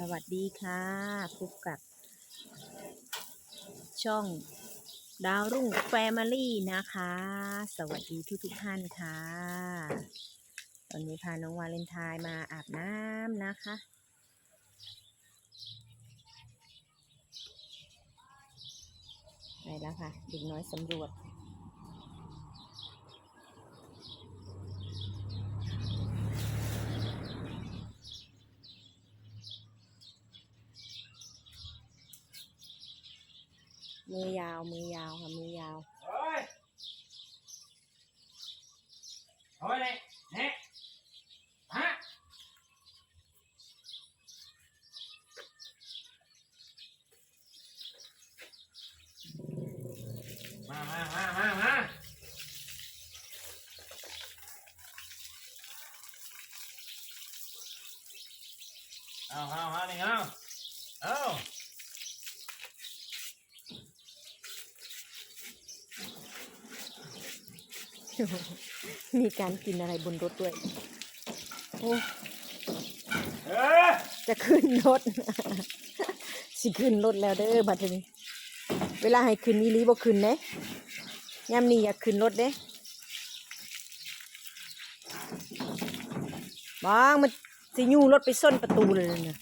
สวัสดีค่ะ พบกับ ช่องดาวรุ่งแฟมิลี่นะคะ สวัสดีทุกทุกท่านค่ะ ตอนนี้พาน้องวาเลนไทน์มาอาบน้ำนะคะ ไปแล้วค่ะเด็กน้อยสำรวจ มือยาวมือยาวค่ะมือยาว เฮ้ยเฮ้ยเนี่ยเนี่ยฮะมามามามามาเอาเอาเอานี่เอาเอา มีการกินอะไรบนรถด้วย โอ้เอ้ยจะขึ้นรถ สิขึ้นรถแล้วเด้อบัดนี้ เวลาให้ขึ้นอีหลีบ่ขึ้นเด้ยามนี้อยากขึ้นรถเด้บางมันสิยูรถไปส้นประตูเลยเนี่ย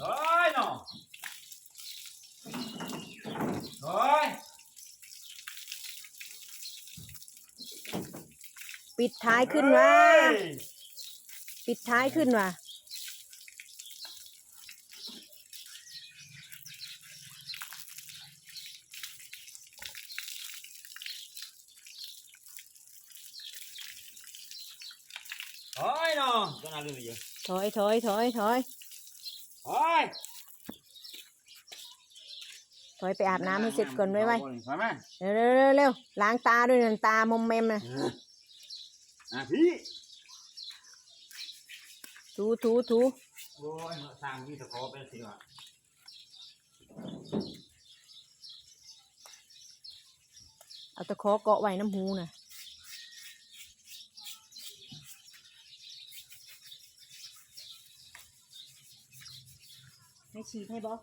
เฮ้ยน้องเฮ้ย ปิดท้ายขึ้นมาปิดท้ายขึ้นว่ะเฮ้ยน้องก็น่าลืมอยู่ถอยถอยถอยถอยเฮ้ยถอยไปอาบน้ำให้เสร็จก่อนไว้ไว้ไปไหมเร็วเร็วเร็วเร็วล้างตาด้วยนั่นตามอมแมมนะ อะพี่ถูถูถูโอ้ยสร้างพี่ตะขอเป็นสิวะเอาตะขอเกาะไว้น้ำหูน่ะให้ฉีดให้บอ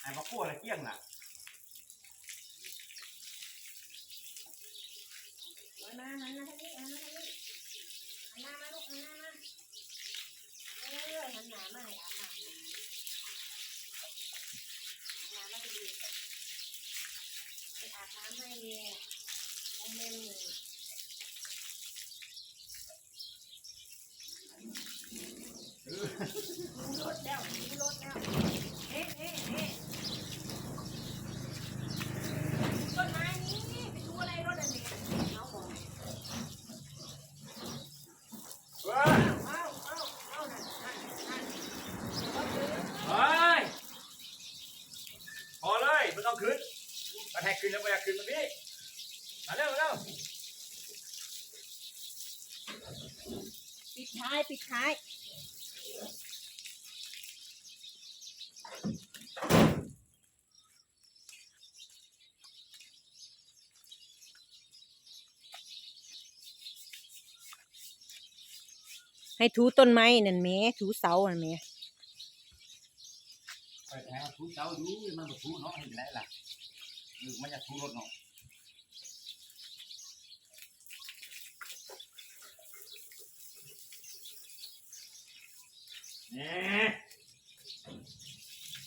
ไอ้มาพูดอะไรเกี้ยงน่ะ มาหันมาทางนี้หันมาทางนี้หันหน้ามาลูกหันหน้ามาเออหันหน้ามาให้อาบน้ำหันหน้ามาดีๆไปอาบน้ำให้เนี่ยอมแมมนี่ดูรถแล้วดูรถแล้วเอ๊ะเอ๊ะเอ๊ะต้นไม้นี้ไปดูอะไรรถอันนี้เอาบอก เฮ้ย เอาเอาเอานั่นนั่นนั่น เฮ้ยพอเลยไม่ต้องขึ้นมาแทกขึ้นแล้วไม่อยากขึ้นมาพี่มาเร็วเร็ว ปิด ท้ายปิดท้ายให้ถูต้นไม้นั่นแม่ถูเสานั่นแม่ไปแทงทูเจ้าอยู่มันบ่ทูเนาะเห็นได้ล่ะมันอยากทูรถเนาะ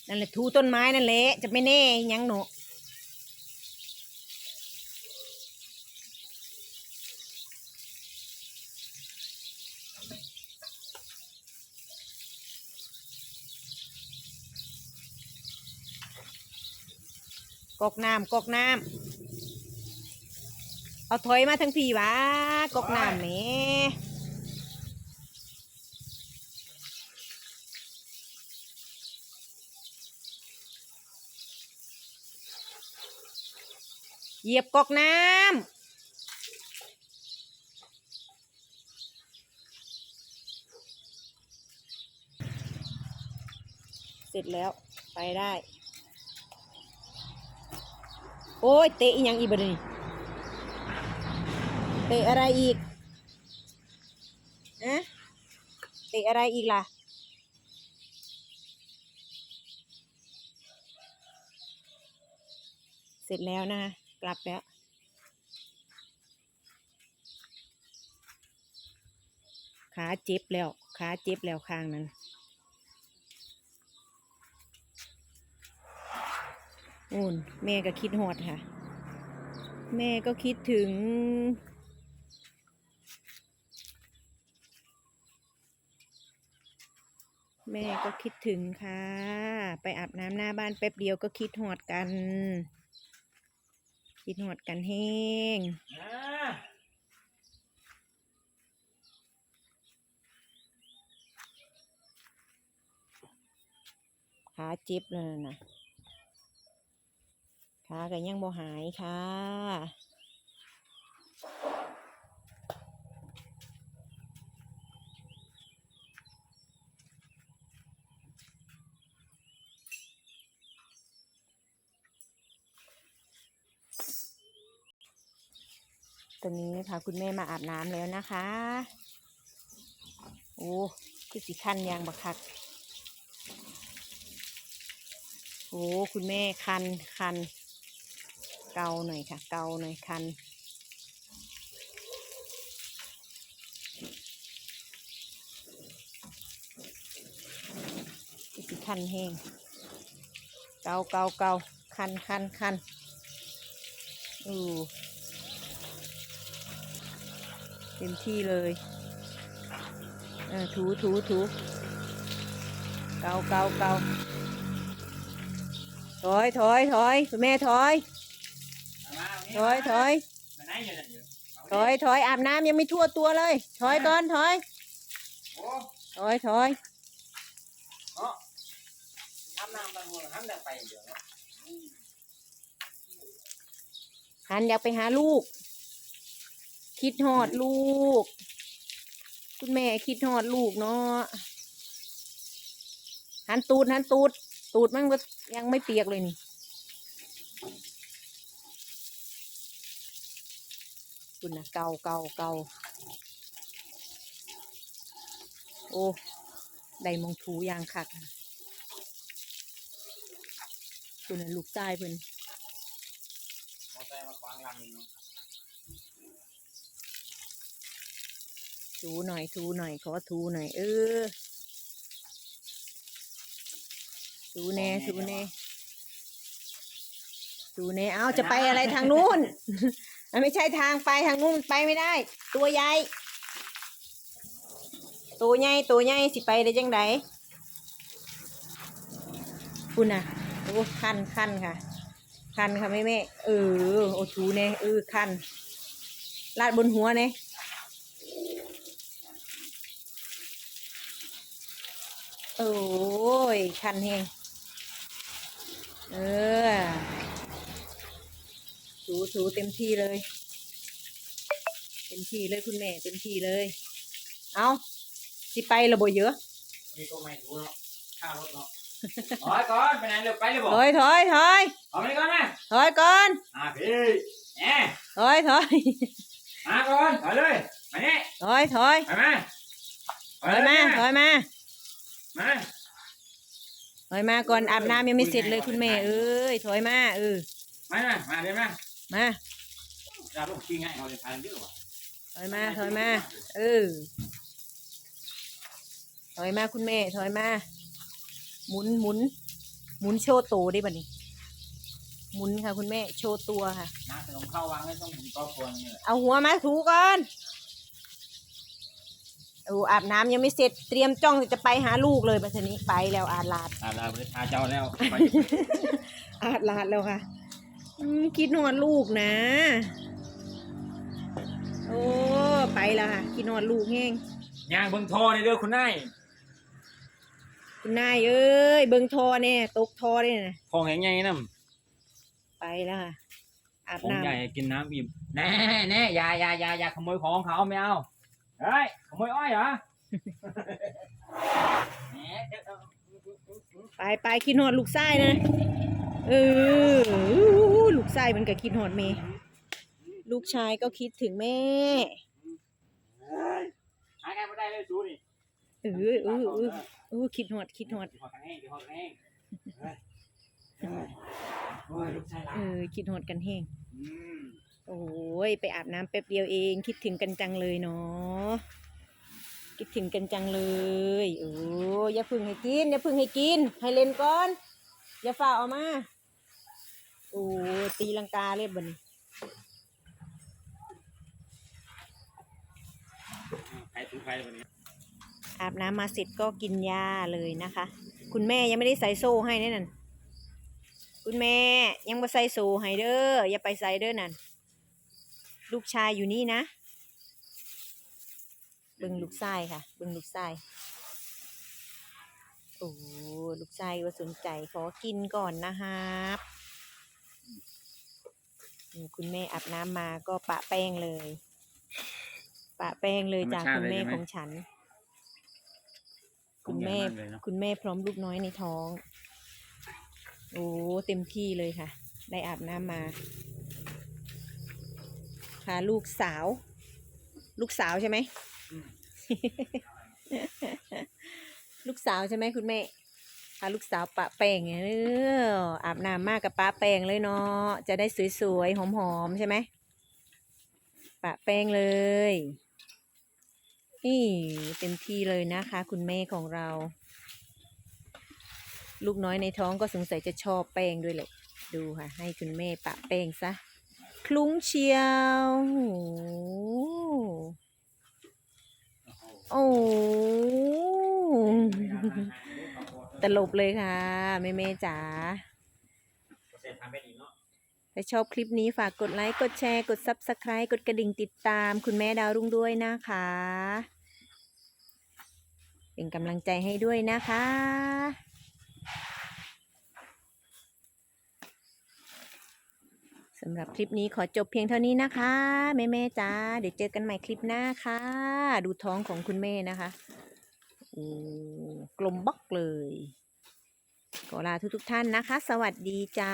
นั่นแหละถูต้นไม้นั่นแหละ จะไม่แน่ยังหนูกอกน้ำกอกน้ำเอาถอยมาทั้งพี่วะกอกน้ำแเหยียบกอกน้ำเสร็จแล้วไปได้ โอ้ยเตะอีหยังอีกบัดนี้เตะอะไรอีกอะเตะอะไรอีกล่ะ เสร็จแล้วนะคะ กลับแล้ว ขาเจ็บแล้ว ขาเจ็บแล้วข้างนั้นโอ้นแม่ก็คิดหอดค่ะ แม่ก็คิดถึง แม่ก็คิดถึงค่ะ ไปอาบน้ำหน้าบ้านแป๊บเดียวก็คิดหอดกัน กินหอดกันแห้งขาเจ็บเลยนะขาก็ยังบ่หายค่ะ ตอนนี้พาคุณแม่มาอาบน้ำแล้วนะคะ โอ้คือสิคันยางบักคัก โอ้คุณแม่คันคัน เกาหน่อยค่ะ เกาหน่อยคันอีกสิคันแห้งเกาเกาเกาคันคันคันอือ เต็มที่เลยเออถูถูถูเกาเกาเกาถอยถอยถอยคุณแม่ถอย ถอยถอยถอยถอยอาบน้ำยังไม่ทั่วตัวเลย ถอยก่อนถอยถอยถอยหันอยากไปหาลูก คิดหอดลูก คุณแม่คิดหอดลูกเนาะหันตูดหันตูด ตูดมันก็ยังไม่เปียกเลยนี่คุณนะเกาเกาเกาโอ้ได้มองถูยางคักคุณน่ะลูกใต้เพิ่นมอไซค์มาขวางลำนึงเนาะ ถูหน่อยถูหน่อยขอถูหน่อย เออถูแน่ถูแน่ถูแน่เอาจะไปอะไรทางนู้นมันไม่ใช่ทางไปทางนู้นมันไปไม่ได้ ตัวใหญ่ตัวใหญ่ตัวใหญ่สิไปได้จังไดคุณน่ะโอ้คันคันค่ะ คันค่ะแม่แม่เออโอ้ถูแน่เออคันลาดบนหัวเน่ โอ้ย คันแหงเออถูถูเต็มที่เลย เต็มที่เลยคุณแม่ เต็มที่เลย เอาสิไประบบเยอะมีก็ไม่รู้เนาะข้ารถเนาะถอยก่อนไปไหนเร็วไปเลยบอกถอยถอยถอยเอาไปก่อนนะถอยก่อนอ่าพี่แหมถอยถอยมาก่อนถอยเลยมานี่ถอยถอยไปมาถอยมาถอยมา มาถอยมาก่อนอาบน้ำยังไม่เสร็จเลยคุณแม่เอ้ยถอยมาเออมามามาเดี๋ยวมามาเราลงขี้ง่ายเราจะทานเยอะว่ะถอยมาถอยมาเออถอยมาคุณแม่ถอยมาหมุนหมุนหมุนโชว์โตได้บัดนี้หมุนค่ะคุณแม่โชว์ตัวค่ะน้ำขนมเข้าวางไม่ต้องก็ควรนี่แหละเอาหัวมาถูก่อน โอ้อาบน้ำยังไม่เสร็จเตรียมจ้องจะไปหาลูกเลยบัดนี้ไปแล้วอาดลาดอ่าเราไปทาเจ้าแล้วไปอาดลาดแล้วค่ะอืมคิดนอนลูกนะ โอ้ไปแล้วค่ะคิดนอนลูกแห้งย่างเบิ่งทอในเด้อคุณนายคุณนายเอ้ยเบิ่งทอเนี่ยตกทอเนี่ยนะทองแห้งใหญ่น้ไปแล้วค่ะอาบำของน้ใหญ่กินน้ำอิ่มแน่แน่อย่าอย่าอย่าอย่าขโมยของเขาไม่เอา เฮ้ยขโมยอ้อยเหรอ แหมเดี๋ยวเอาำไปไปคิดหอดลูกไส้นะ เออลูกไส้มันก็คิดหอดเมย์ลูกชายก็คิดถึงแม่ หากันไม่ได้เลยเออเออเออเออคิดหอดคิดหอดหอดกันแห้งหอดกันแห้งเฮ้ยเฮ้ยโอ้ยลูกชายหลาเอนอคิดหอดกันแห้ง อืม โอ้ยไปอาบน้ำแป๊บเดียวเอง คิดถึงกันจังเลยเนาะคิดถึงกันจังเลยโอ้ยอย่าพึ่งให้กินอย่าพึ่งให้กิน ให้เล่นก่อน อย่าฝ่าเอามาโอ้ตีลังกาเลยบดนใครถูกใครวันนี้อาบน้ำมาเสร็จก็กินยาเลยนะคะ คุณแม่ยังไม่ได้ใส่โซ่ให้แน่นั่นคุณแม่ยังไม่ใส่โซ่ให้เด้ออย่าไปใส่เด้อนั่น ลูกชายอยู่นี่นะ เบิ่งลูกชายค่ะ เบิ่งลูกชาย โอ้ลูกชายว่าสนใจขอกินก่อนนะครับนี่คุณแม่อาบน้ำมาก็ปะแป้งเลย ปะแป้งเลยจากคุณแม่ของฉัน คุณแม่เลยเนาะคุณแม่พร้อมลูกน้อยในท้อง โอ้เต็มที่เลยค่ะ ได้อาบน้ำมา พาลูกสาว ลูกสาวใช่ไหม ลูกสาวใช่ไหมคุณแม่พาลูกสาวปะแป้งเนี่ยเอออาบน้ำมากกับปะแป้งเลยเนาะจะได้สวยๆหอมๆใช่ไหมปะแป้งเลยนี่เต็มที่เลยนะคะ คุณแม่ของเรา ลูกน้อยในท้องก็สงสัยจะชอบแป้งด้วยแหละดูค่ะ ให้คุณแม่ปะแป้งซะ คลุ้งเชียวโอ้โหตลบเลยค่ะแม่เมจ๋าเสร็จทำไปดีเนาถ้าชอบคลิปนี้ฝากกดไลค์ กดแชร์ กด Subscribe กดกระดิ่งติดตามคุณแม่ดาวรุ่งด้วยนะคะ เป็นกำลังใจให้ด้วยนะคะำหรับคลิปนี้ขอจบเพียงเท่านี้นะคะแม่แม่จ้าเดี๋ยวเจอกันใหม่คลิปหน้าค่ะ ดูท้องของคุณแม่นะคะโอ้กลมบล็อกเลยขอลาทุกทุกท่านนะคะ สวัสดีจ้า